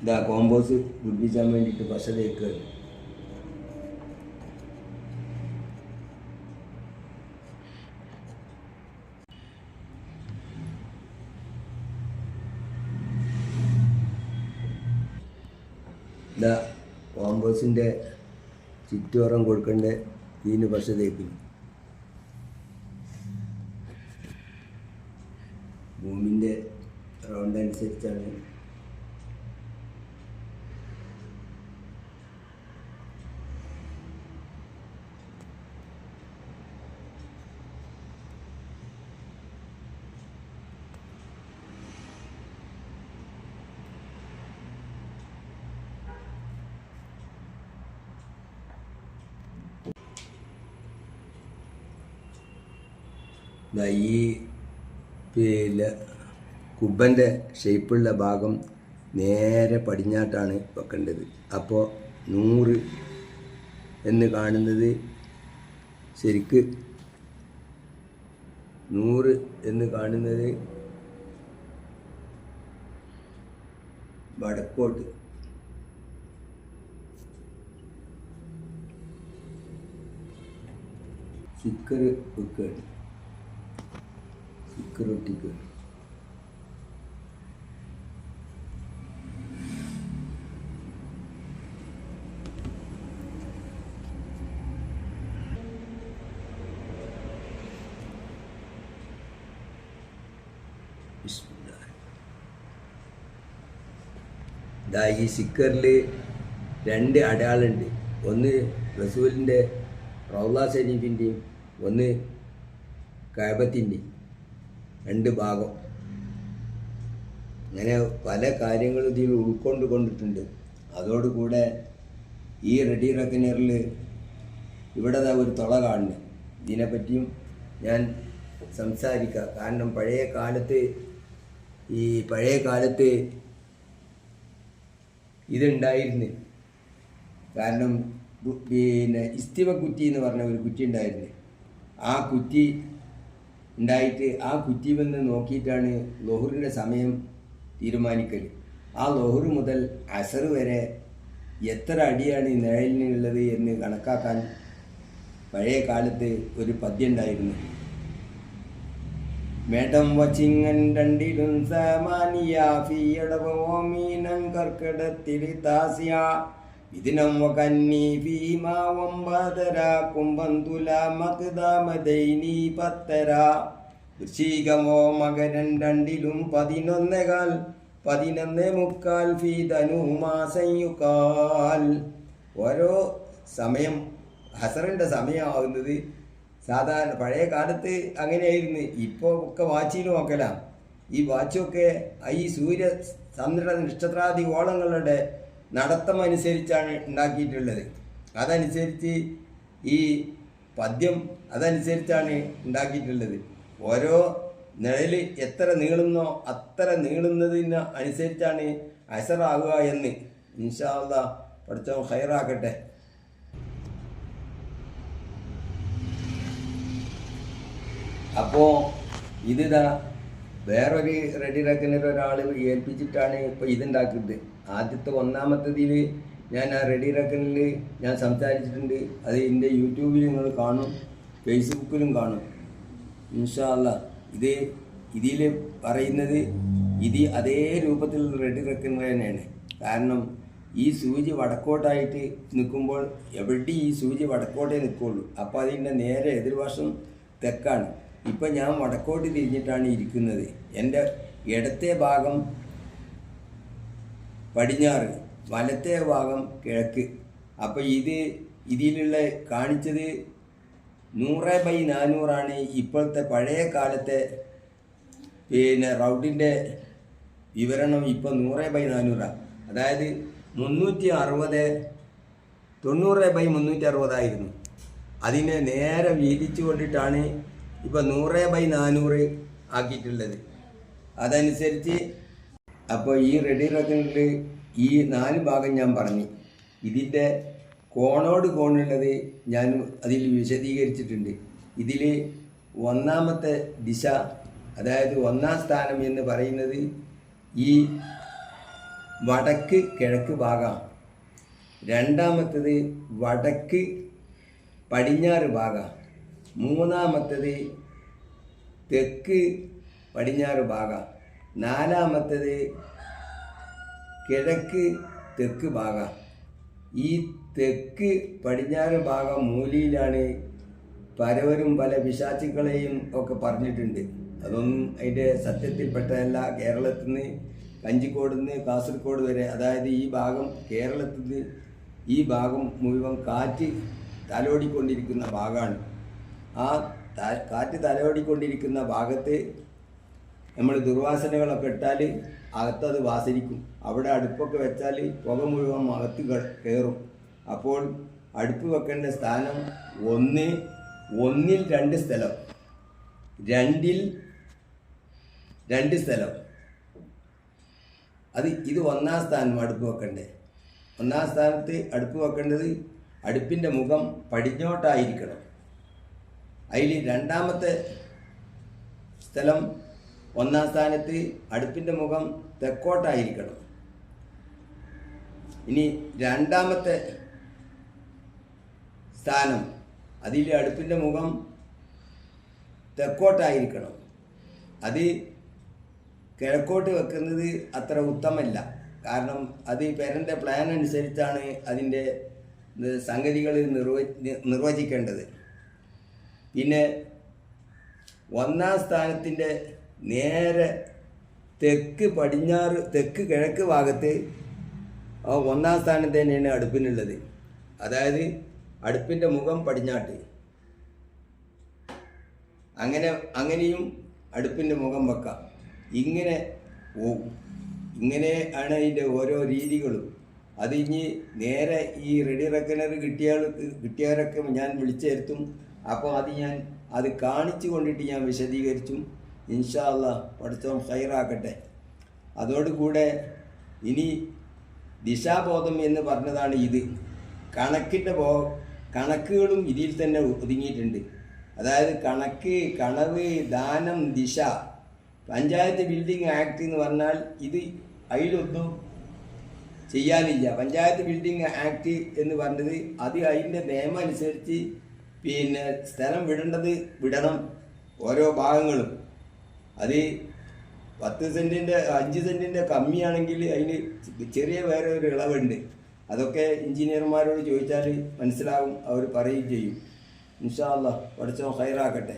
ഇതാ കോമ്പോസ് പിടിപ്പിച്ചാൻ വേണ്ടിയിട്ട് പശ തേക്കുകയാണ് ഇതാ കോമ്പോസിന്റെ ചുറ്റോറം കൊടുക്കേണ്ട ഇതിന് പശ തേക്കുന്നു ഭൂമിന്റെ റൗണ്ട് അനുസരിച്ചാണ് ഈ പിന്നെ കുബന്റെ ഷേപ്പുള്ള ഭാഗം നേരെ പടിഞ്ഞാട്ടാണ് വെക്കേണ്ടത്. അപ്പോൾ നൂറ് എന്ന് കാണുന്നത് ശരിക്ക് നൂറ് എന്ന് കാണുന്നത് വടക്കോട്ട്. സ്റ്റിക്കർ വെക്കുകയാണ് ബിസ്മില്ലാ. ദാ ഈ സിക്കറിൽ രണ്ട് അടയാളുണ്ട് ഒന്ന് റസൂലിന്റെ റൗല ഷരീഫിന്റെയും ഒന്ന് കഴബത്തിന്റെയും രണ്ട് ഭാഗം. അങ്ങനെ പല കാര്യങ്ങളും ഇതിൽ ഉൾക്കൊണ്ട് കൊണ്ടിട്ടുണ്ട് അതോടുകൂടെ ഈ റെഡി റക്കനറിൽ ഇവിടെ ഒരു തുള കാണുന്നു. ഇതിനെപ്പറ്റിയും ഞാൻ സംസാരിക്കാം. കാരണം പഴയ കാലത്ത് ഈ പഴയ കാലത്ത് ഇതുണ്ടായിരുന്നു. കാരണം പിന്നെ ഇസ്തിമ കുറ്റി എന്ന് പറഞ്ഞ ഒരു കുറ്റി ഉണ്ടായിരുന്നു. ആ കുറ്റി ഉണ്ടായിട്ട് ആ കുറ്റി വന്ന് നോക്കിയിട്ടാണ് ലോഹറിന്റെ സമയം തീരുമാനിക്കൽ ആ ലോഹർ മുതൽ അസർ വരെ എത്ര അടിയാണ് നിഴലിനുള്ളത് എന്ന് കണക്കാക്കാൻ പഴയ കാലത്ത് ഒരു പദ്യം ഉണ്ടായിരുന്നു മേടം വച്ചിങ്ങൻ രണ്ടിലും സമാനിയ ഫീയടവോമീനം കർക്കിടത്തിൽ താസ്യ. ഇതിനം വകന്നി ഭീമ ഒമ്പതര കുംഭന്തുല മക്ദാമദൈനി പത്തര. വൃശ്ചികമോ മകരൻ രണ്ടിലും പതിനൊന്നേകാൽ പതിനൊന്ന് മുക്കാൽ ഫീ ധനുമാസയുക്കാൽ ഓരോ സമയം ഹസറിന്റെ സമയമാവുന്നത് സാധാരണ പഴയ കാലത്ത് അങ്ങനെയായിരുന്നു. ഇപ്പോൾ ഒക്കെ വാച്ചിൽ നോക്കലാം ഈ വാച്ചൊക്കെ ഈ സൂര്യ ചന്ദ്ര നക്ഷത്രാദി ഓളങ്ങളുടെ നടത്തം അനുസരിച്ചാണ് ഉണ്ടാക്കിയിട്ടുള്ളത്. അതനുസരിച്ച് ഈ പദ്യം അതനുസരിച്ചാണ് ഉണ്ടാക്കിയിട്ടുള്ളത്. ഓരോ നിഴൽ എത്ര നീളുന്നോ അത്ര നീളുന്നതിന് അനുസരിച്ചാണ് അസറാകുക എന്ന് ഇൻഷാല്ല പഠിച്ചോ ഹൈറാക്കട്ടെ. അപ്പോൾ ഇതിതാ വേറൊരു റെഡി റെക്കനർ ഒരാൾ ഏൽപ്പിച്ചിട്ടാണ് ഇപ്പോൾ ഇതുണ്ടാക്കിയത്. ആദ്യത്തെ ഒന്നാമത്തതിൽ ഞാൻ ആ റെഡി റെക്കനിൽ ഞാൻ സംസാരിച്ചിട്ടുണ്ട്. അത് എന്റെ യൂട്യൂബിൽ നിങ്ങൾ കാണും ഫേസ്ബുക്കിലും കാണും. ഇൻഷാല്ല ഇത് ഇതിൽ പറയുന്നത് ഇത് അതേ രൂപത്തിൽ റെഡി റെക്കനർ തന്നെയാണ്. കാരണം ഈ സൂചി വടക്കോട്ടായിട്ട് നിൽക്കുമ്പോൾ എവിടെ ഈ സൂചി വടക്കോട്ടേ നിൽക്കുള്ളൂ. അപ്പോൾ അതിന്റെ നേരെ എതിർവശം തെക്കാണ്. ഇപ്പം ഞാൻ വടക്കോട്ട് തിരിഞ്ഞിട്ടാണ് ഇരിക്കുന്നത്. എന്റെ ഇടത്തെ ഭാഗം പടിഞ്ഞാറ് വലത്തെ ഭാഗം കിഴക്ക്. അപ്പോൾ ഇത് ഇതിലുള്ള കാണിച്ചത് നൂറ് ബൈ നാനൂറാണ് ഇപ്പോഴത്തെ പഴയ കാലത്തെ പിന്നെ റൗണ്ടിന്റെ വിവരണം ഇപ്പോൾ നൂറ് ബൈ നാനൂറാണ് അതായത് മുന്നൂറ്റി അറുപത് തൊണ്ണൂറ് ബൈ മുന്നൂറ്റി അറുപതായിരുന്നു അതിനെ നേരെ വീതിച്ചു കൊണ്ടിട്ടാണ് ഇപ്പോൾ നൂറ് ബൈ നാനൂറ് ആക്കിയിട്ടുള്ളത്. അതനുസരിച്ച് അപ്പോൾ ഈ റെഡി റെക്കിന്റെ ഈ നാല് ഭാഗം ഞാൻ പറഞ്ഞു. ഇതിന്റെ കോണോട് കോണുള്ളത് ഞാൻ അതിൽ വിശദീകരിച്ചിട്ടുണ്ട്. ഇതിൽ ഒന്നാമത്തെ ദിശ അതായത് ഒന്നാം സ്ഥാനം എന്ന് പറയുന്നത് ഈ വടക്ക് കിഴക്ക് ഭാഗം. രണ്ടാമത്തത് വടക്ക് പടിഞ്ഞാറ് ഭാഗമാണ് മൂന്നാമത്തത് തെക്ക് പടിഞ്ഞാറ് ഭാഗം. നാലാമത്തത് കിഴക്ക് തെക്ക് ഭാഗം. ഈ തെക്ക് പടിഞ്ഞാറ് ഭാഗം മൂലയിലാണ് പലവരും പല പിശാചുക്കളെയും ഒക്കെ പറഞ്ഞിട്ടുണ്ട്. അതൊന്നും അതിന്റെ സത്യത്തിൽപ്പെട്ടതല്ല കേരളത്തിൽ നിന്ന് കഞ്ചിക്കോട് നിന്ന് കാസർഗോഡ് വരെ അതായത് ഈ ഭാഗം കേരളത്തിൽ നിന്ന് ഈ ഭാഗം മുഴുവൻ കാറ്റ് തലോടിക്കൊണ്ടിരിക്കുന്ന ഭാഗമാണ്. ആ കാറ്റ് തലയോടിക്കൊണ്ടിരിക്കുന്ന ഭാഗത്ത് നമ്മൾ ദുർവാസനകളൊക്കെ ഇട്ടാൽ അകത്തത് വാസനിക്കും അവിടെ അടുപ്പൊക്കെ വെച്ചാൽ പുക മുഴുവൻ അകത്ത് കയറും അപ്പോൾ അടുപ്പ് വെക്കേണ്ട സ്ഥാനം ഒന്ന് ഒന്നിൽ രണ്ട് സ്ഥലം. രണ്ടിൽ രണ്ട് സ്ഥലം. അത് ഇത് ഒന്നാം സ്ഥാനം അടുപ്പ് വെക്കണ്ടേ ഒന്നാം സ്ഥാനത്ത് അടുപ്പ് വെക്കേണ്ടത് അടുപ്പിന്റെ മുഖം പടിഞ്ഞോട്ടായിരിക്കണം. അതിൽ രണ്ടാമത്തെ സ്ഥലം ഒന്നാം സ്ഥാനത്ത് അടുപ്പിന്റെ മുഖം തെക്കോട്ടായിരിക്കണം. ഇനി രണ്ടാമത്തെ സ്ഥാനം അതിൽ അടുപ്പിന്റെ മുഖം തെക്കോട്ടായിരിക്കണം. അത് കിഴക്കോട്ട് വെക്കുന്നത് അത്ര ഉത്തമല്ല കാരണം അത് പേരന്റെ പ്ലാൻ അനുസരിച്ചാണ് അതിന്റെ സംഗതികൾ നിർവ നിർവചിക്കേണ്ടത്. പിന്നെ ഒന്നാം സ്ഥാനത്തിന്റെ നേരെ തെക്ക് പടിഞ്ഞാറ് തെക്ക് കിഴക്ക് ഭാഗത്ത് ഒന്നാം സ്ഥാനത്ത് തന്നെയാണ് അടുപ്പിനുള്ളത്. അതായത് അടുപ്പിന്റെ മുഖം പടിഞ്ഞാട്ട്. അങ്ങനെ അങ്ങനെയും അടുപ്പിന്റെ മുഖം വെക്കാം. ഇങ്ങനെ ഇങ്ങനെ ആണ് അതിന്റെ ഓരോ രീതികളും. അത് ഇനി നേരെ ഈ റെഡി റെക്കനർ കിട്ടിയാൽ കിട്ടിയവരൊക്കെ ഞാൻ വിളിച്ചേർത്തും അപ്പോൾ അത് ഞാൻ അത് കാണിച്ചു കൊണ്ടിട്ട് ഞാൻ വിശദീകരിച്ചും. ഇൻഷാ അല്ലാ പഠിച്ചോൻ ഹൈറാക്കട്ടെ. അതോടുകൂടെ ഇനി ദിശാബോധം എന്ന് പറഞ്ഞതാണ് ഇത്. കണക്കിന്റെ ബോ കണക്കുകളും ഇതിൽ തന്നെ ഒതുങ്ങിയിട്ടുണ്ട്. അതായത് കണക്ക് കണവ് ദാനം ദിശ. പഞ്ചായത്ത് ബിൽഡിംഗ് ആക്ട് എന്ന് പറഞ്ഞാൽ ഇത് അതിലൊന്നും ചെയ്യാനില്ല. പഞ്ചായത്ത് ബിൽഡിംഗ് ആക്ട് എന്ന് പറഞ്ഞത് അത് അതിന്റെ നിയമം അനുസരിച്ച് പിന്നെ സ്ഥലം വിടേണ്ടത് വിടണം ഓരോ ഭാഗങ്ങളും. അത് പത്ത് സെന്റിന്റെ അഞ്ച് സെന്റിന്റെ കമ്മിയാണെങ്കിൽ അതിന് ചെറിയ വേറെ ഒരു ഇളവുണ്ട്. അതൊക്കെ എഞ്ചിനീയർമാരോട് ചോദിച്ചാൽ മനസ്സിലാവും അവർ പറയുകയും ചെയ്യും. ഇൻഷാ പഠിച്ചോ ഹൈറാക്കട്ടെ.